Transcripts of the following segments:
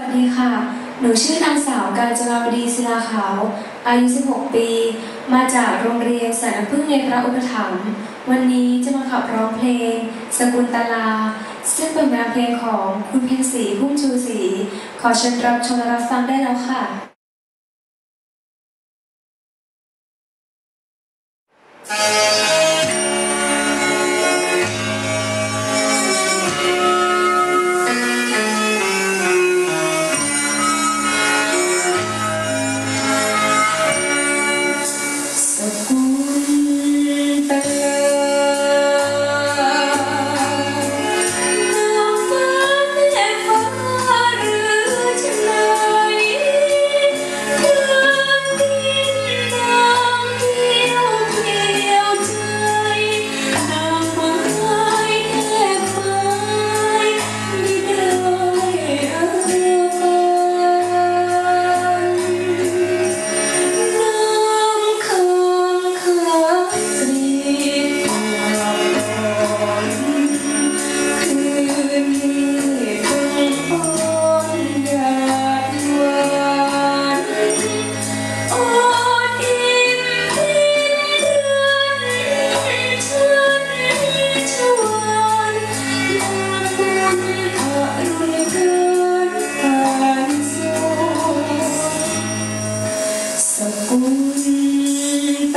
วัสดีค่ะ หนูชื่อนางสาวกาญจนาวดีศิลาขาว อายุ 16 ปี มาจากโรงเรียนสารพึ่งในพระอุปถัมภ์ วันนี้จะมาขับร้องเพลง สกุลตลา ซึ่งเป็นงานเพลงของคุณเพ็ญศรีพุ่มชูศรี ขอเชิญรับชมและรับฟังได้แล้วค่ะส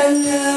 love.